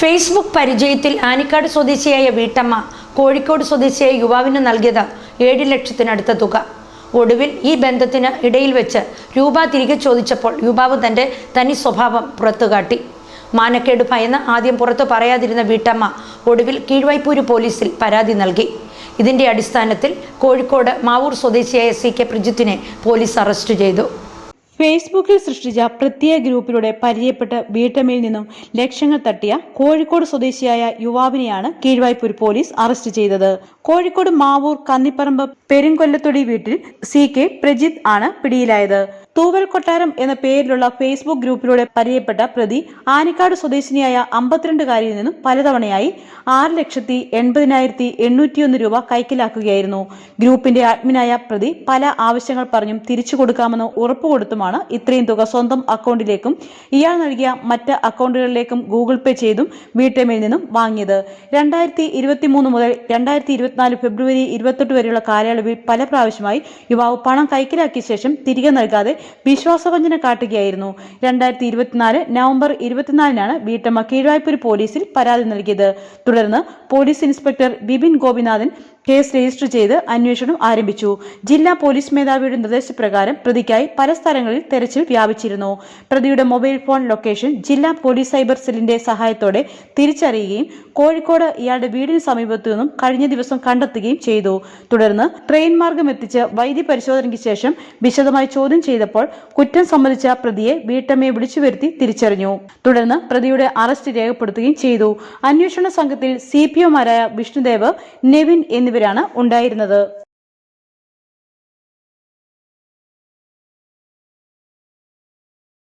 Facebook പരിചയത്തിൽ Anikkad സ്വദേശിയായ വീട്ടമ്മ കോഴിക്കോട് സ്വദേശിയായ യുവാവിന് നൽകിയത് ഏഴ് ലക്ഷത്തിനടുത്ത തുക. ഒടുവിൽ ഈ ബന്ധത്തിന് ഇടയിൽ വെച്ച് രൂപ തിരികെ ചോദിച്ചപ്പോൾ യുവാവ് തന്റെ തനി സ്വഭാവം പുറത്തുകാട്ടി. മാനക്കേട് ഭയന്ന് ആദ്യം പുറത്തു പറയാതിരുന്ന വീട്ടമ്മ ഒടുവിൽ കീഴ്വൈപ്പൂര് പോലീസിൽ പരാതി നൽകി. ഇതിന്റെ അടിസ്ഥാനത്തിൽ കോഴിക്കോട് മാവൂർ സ്വദേശിയായ സി കെ പ്രജിത്തിനെ പോലീസ് അറസ്റ്റ് ചെയ്തു. ഫേസ്ബുക്കിൽ സൃഷ്ടിച്ച പ്രത്യേക ഗ്രൂപ്പിലൂടെ പരിചയപ്പെട്ട് വീട്ടമ്മയിൽ നിന്നും ലക്ഷങ്ങൾ തട്ടിയ കോഴിക്കോട് സ്വദേശിയായ യുവാവിനെയാണ് കീഴ്വായ്പൂർ പോലീസ് അറസ്റ്റ് ചെയ്തത്. കോഴിക്കോട് മാവൂർ കന്നിപ്പറമ്പ് പെരുങ്കൊല്ലത്തൊടി വീട്ടിൽ സി കെ പ്രജിത് ആണ് പിടിയിലായത്. തൂവൽ കൊട്ടാരം എന്ന പേരിലുള്ള ഫേസ്ബുക്ക് ഗ്രൂപ്പിലൂടെ പരിചയപ്പെട്ട പ്രതി ആനിക്കാട് സ്വദേശിനിയായ അമ്പത്തിരണ്ടുകാരിയിൽ നിന്നും പലതവണയായി ആറ് ലക്ഷത്തി എൺപതിനായിരത്തി എണ്ണൂറ്റിയൊന്ന് രൂപ കൈക്കലാക്കുകയായിരുന്നു. ഗ്രൂപ്പിന്റെ അഡ്മിനായ പ്രതി പല ആവശ്യങ്ങൾ പറഞ്ഞും തിരിച്ചു കൊടുക്കാമെന്ന് ഉറപ്പുകൊടുത്തുമാണ് ഇത്രയും തുക സ്വന്തം അക്കൗണ്ടിലേക്കും ഇയാൾ നൽകിയ മറ്റ് അക്കൗണ്ടുകളിലേക്കും ഗൂഗിൾ പേ ചെയ്തും വീട്ടമ്മയിൽ നിന്നും വാങ്ങിയത്. രണ്ടായിരത്തി ഇരുപത്തി മൂന്ന് മുതൽ രണ്ടായിരത്തി ഇരുപത്തിനാല് ഫെബ്രുവരി ഇരുപത്തെട്ട് വരെയുള്ള കാലയളവിൽ പല പ്രാവശ്യമായി യുവാവ് പണം കൈക്കലാക്കിയ ശേഷം തിരികെ നൽകാതെ വിശ്വാസവഞ്ചന കാട്ടുകയായിരുന്നു. രണ്ടായിരത്തി ഇരുപത്തിനാല് നവംബർ ഇരുപത്തിനാലിനാണ് വീട്ടമ്മ കീഴ്വായ്പൂർ പോലീസിൽ പരാതി നൽകിയത്. തുടർന്ന് police inspector Bipin Gopinathan case register ചെയ്ത് അന്വേഷണം ആരംഭിച്ചു. ജില്ലാ പോലീസ് മേധാവിയുടെ നിർദ്ദേശപ്രകാരം പ്രതിക്കായി പല സ്ഥലങ്ങളിൽ തെരച്ചിൽ വ്യാപിച്ചിരുന്നു. പ്രതിയുടെ മൊബൈൽ ഫോൺ ലൊക്കേഷൻ ജില്ലാ പോലീസ് സൈബർ സെല്ലിന്റെ സഹായത്തോടെ തിരിച്ചറിയുകയും കോഴിക്കോട് ഇയാളുടെ വീടിന് സമീപത്തു നിന്നും കഴിഞ്ഞ ദിവസം കണ്ടെത്തുകയും ചെയ്തു. തുടർന്ന് ട്രെയിൻ മാർഗം എത്തിച്ച് വൈദ്യ പരിശോധനയ്ക്ക് ശേഷം വിശദമായി ചോദ്യം ചെയ്തപ്പോൾ കുറ്റം സമ്മതിച്ച പ്രതിയെ വീട്ടമ്മയെ വിളിച്ചു വരുത്തി തിരിച്ചറിഞ്ഞു. തുടർന്ന് പ്രതിയുടെ അറസ്റ്റ് രേഖപ്പെടുത്തുകയും ചെയ്തു. അന്വേഷണ സംഘത്തിൽ സി പി ഒമാരായ വിഷ്ണുദേവ് നെവിൻ എന്നിവരാണ് ഉണ്ടായിരുന്നത്.